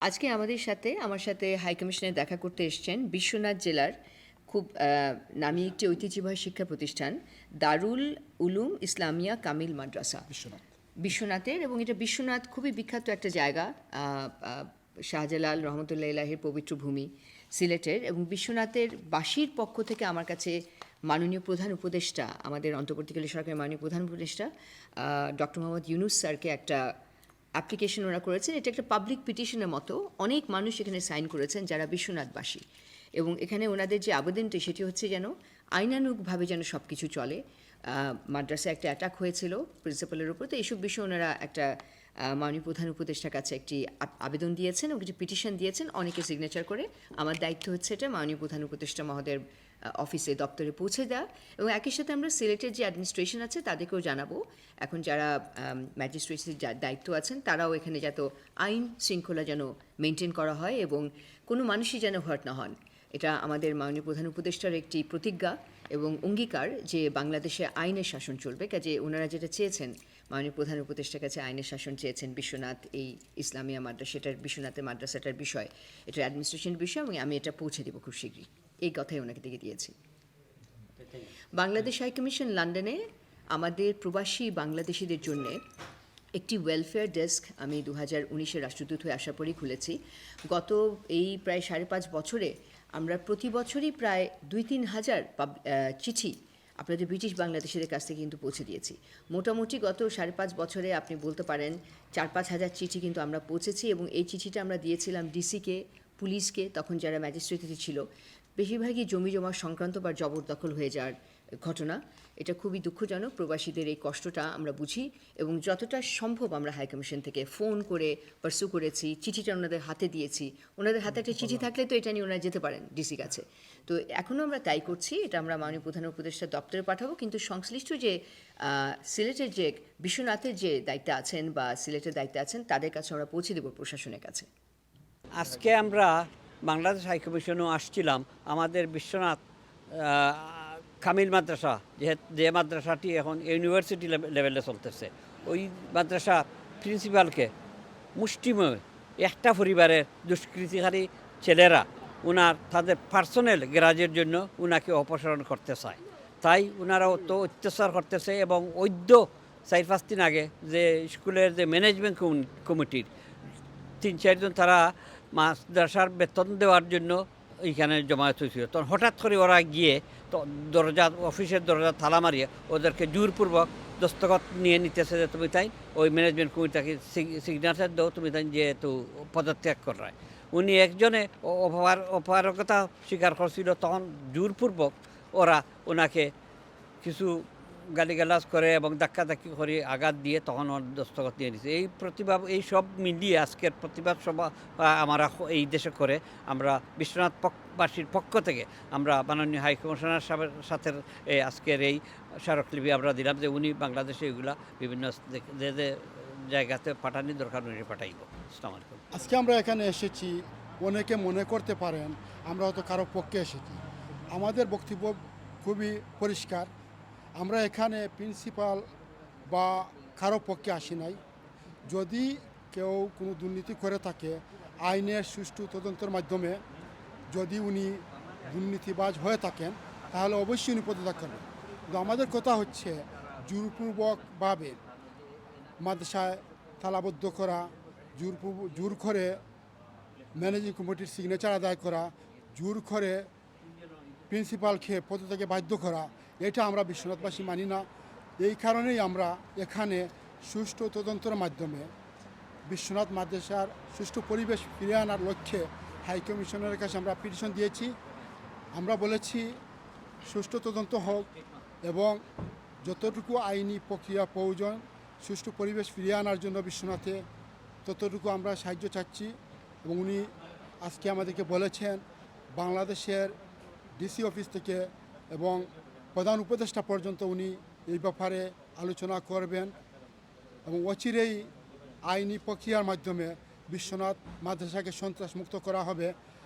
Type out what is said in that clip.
আজকে আমাদের সাথে আমার সাথে হাই কমিশনে দেখা করতে এসছেন বিশ্বনাথ জেলার খুব নামী একটি ঐতিহ্যবাহী শিক্ষা প্রতিষ্ঠান দারুল উলুম ইসলামিয়া কামিল মাদ্রাসা। বিশ্বনাথ। বিশ্বনাথের এবং এটা বিশ্বনাথ খুবই বিখ্যাত একটা জায়গা শাহজালাল রহমতুল্লাহ ইলাহের পবিত্র ভূমি সিলেটের এবং বিশ্বনাথের বাসির পক্ষ থেকে আমার কাছে মাননীয় প্রধান উপদেষ্টা আমাদের অন্তর্বর্তীকালীন সরকারের মাননীয় প্রধান উপদেষ্টা ডক্টর মোহাম্মদ ইউনুস স্যারকে একটা অ্যাপ্লিকেশন ওরা করেছেন, এটা একটা পাবলিক পিটিশনের মতো। অনেক মানুষ এখানে সাইন করেছেন যারা বিশ্বনাথবাসী। এবং এখানে ওনাদের যে আবেদনটি, সেটি হচ্ছে যেন আইনানুগভাবে যেন সব কিছু চলে মাদ্রাসায় একটা অ্যাটাক হয়েছিল প্রিন্সিপালের উপর, তো এইসব বিষয়ে ওনারা একটা মাননীয় প্রধান উপদেষ্টার কাছে একটি আবেদন দিয়েছেন এবং একটি পিটিশন দিয়েছেন, অনেকে সিগনেচার করে। আমার দায়িত্ব হচ্ছে এটা মাননীয় প্রধান উপদেষ্টা মহোদয়ের অফিসে দপ্তরে পৌঁছে দেওয়া এবং একই সাথে আমরা সিলেটের যে অ্যাডমিনিস্ট্রেশন আছে তাদেরকেও জানাব। এখন যারা ম্যাজিস্ট্রেটের দায়িত্ব আছেন তারাও এখানে যাতে আইন শৃঙ্খলা যেন মেনটেন করা হয় এবং কোনো মানুষই যেন হার্ট না হন। এটা আমাদের মাননীয় প্রধান উপদেষ্টার একটি প্রতিজ্ঞা এবং অঙ্গীকার যে বাংলাদেশে আইনের শাসন চলবে। কাজে ওনারা যেটা চেয়েছেন মাননীয় প্রধান উপদেষ্টার কাছে আইনের শাসন চেয়েছেন বিশ্বনাথ এই ইসলামিয়া মাদ্রাসাটার বিশ্বনাথের মাদ্রাসাটার বিষয় এটা অ্যাডমিনিস্ট্রেশন বিষয়, এবং আমি এটা পৌঁছে দেবো খুব শীঘ্রই। এই কথাই ওনাকে দিয়ে দিয়েছি। বাংলাদেশ হাই কমিশন লন্ডনে আমাদের প্রবাসী বাংলাদেশিদের জন্য একটি ওয়েলফেয়ার ডেস্ক আমি দু হাজার উনিশের রাষ্ট্রদূত হয়ে আসার পরেই খুলেছি। গত এই প্রায় সাড়ে পাঁচ বছরে আমরা প্রতি বছরই প্রায় দুই তিন হাজার চিঠি আপনাদের ব্রিটিশ বাংলাদেশিদের কাছ কিন্তু পৌঁছে দিয়েছি। মোটামুটি গত সাড়ে পাঁচ বছরে আপনি বলতে পারেন চার পাঁচ হাজার চিঠি কিন্তু আমরা পৌঁছেছি এবং এই চিঠিটা আমরা দিয়েছিলাম ডিসিকে, পুলিশকে, তখন যারা ম্যাজিস্ট্রেট ছিল। বেশিরভাগই জমি জমা সংক্রান্ত বা জবরদখল হয়ে যাওয়ার ঘটনা। এটা খুবই দুঃখজনক। প্রবাসীদের এই কষ্টটা আমরা বুঝি এবং যতটা সম্ভব আমরা হাই কমিশন থেকে ফোন করে পার্সু করেছি চিঠিটা ওনাদের হাতে দিয়েছি। ওনাদের হাতে একটা চিঠি থাকলে তো এটা নিয়ে ওনারা যেতে পারেন ডিসি কাছে। তো এখনও আমরা তাই করছি। এটা আমরা মাননীয় প্রধান উপদেষ্টা দপ্তরে পাঠাবো। কিন্তু সংশ্লিষ্ট যে সিলেটের যে বিশ্বনাথের যে দায়িত্বে আছেন বা সিলেটের দায়িত্বে আছেন তাদের কাছে আমরা পৌঁছে দেবো প্রশাসনের কাছে। আজকে আমরা বাংলাদেশ হাইকমিশনও আসছিলাম। আমাদের বিশ্বনাথ কামিল মাদ্রাসা যে যে মাদ্রাসাটি এখন ইউনিভার্সিটি লেভেলে চলতেছে, ওই মাদ্রাসা প্রিন্সিপালকে মুষ্টিময় একটা পরিবারের দুষ্কৃতিকারী ছেলেরা ওনার তাদের পার্সোনাল গ্যারাজের জন্য ওনাকে অপসারণ করতে চায়। তাই ওনারা তো অত্যাচার করতেছে এবং ঐদ্য চার পাঁচ দিন আগে যে স্কুলের যে ম্যানেজমেন্ট কমিটির, তিন চারজন তারা মাদ্রাসার বেতন দেওয়ার জন্য এইখানে জমায়েত হয়েছিল। তখন হঠাৎ করে ওরা গিয়ে দরজা, অফিসের দরজা থালা মারিয়ে ওদেরকে জোরপূর্বক দস্তখত নিয়ে নিতেছে যে তুমি তাই, ওই ম্যানেজমেন্ট কমিটিকে সিগনেচার দাও, তুমি তাই যেহেতু পদত্যাগ করায়। উনি একজনে অপহার, অপহারকতা স্বীকার করছিল, তখন জোরপূর্বক ওরা ওনাকে কিছু গালিগালাজ করে এবং ধাক্কাধাক্কি করে আঘাত দিয়ে তখন দস্তখত নিয়ে নিছে। এই প্রতিভা এই সব মিলিয়ে আজকের প্রতিবাদ সভা আমরা এই দেশে করে আমরা বিশ্বনাথ পক্ষবাসীর পক্ষ থেকে আমরা মাননীয় হাই কমিশনার সাহেবের সাথে এই আজকের এই স্মারকলিপি আমরা দিলাম যে উনি বাংলাদেশে এগুলা বিভিন্ন জায়গাতে পাঠানি দরকার উনি পাঠাইব। আসসালামু আলাইকুম। আজকে আমরা এখানে এসেছি, অনেকে মনে করতে পারেন আমরা হয়তো কারও পক্ষে এসেছি। আমাদের বক্তব্য খুবই পরিষ্কার। আমরা এখানে প্রিন্সিপাল বা কারও পক্ষে আসি নাই। যদি কেউ কোনো দুর্নীতি করে থাকে, আইনের সুষ্ঠু তদন্তের মাধ্যমে যদি উনি দুর্নীতিবাজ হয়ে থাকেন, তাহলে অবশ্যই উনি পদত্যাগ করবেন। কিন্তু আমাদের কথা হচ্ছে, জোরপূর্বকভাবে মাদ্রাসায় তালাবদ্ধ করা জোর পূর্ব- জোর করে ম্যানেজিং কমিটির সিগনেচার আদায় করা, জোর করে প্রিন্সিপালকে পদত্যাগে বাধ্য করা এটা আমরা বিশ্বনাথবাসী মানি না। এই কারণেই আমরা এখানে সুষ্ঠু তদন্তের মাধ্যমে বিশ্বনাথ মাদ্রাসার সুষ্ঠু পরিবেশ ফিরে আনার লক্ষ্যে হাইকমিশনের কাছে আমরা পিটিশন দিয়েছি। আমরা বলেছি, সুষ্ঠু তদন্ত হোক এবং যতটুকু আইনি প্রক্রিয়া প্রয়োজন, সুষ্ঠু পরিবেশ ফিরিয়ে আনার জন্য বিশ্বনাথে ততটুকু আমরা সাহায্য চাচ্ছি এবং উনি আজকে আমাদেরকে বলেছেন, বাংলাদেশের ডিসি অফিস থেকে এবং প্রধান উপদেষ্টা পর্যন্ত উনি এই ব্যাপারে আলোচনা করবেন এবং অচিরেই আইনি প্রক্রিয়ার মাধ্যমে বিশ্বনাথ মাদ্রাসাকে সন্ত্রাসমুক্ত করা হবে।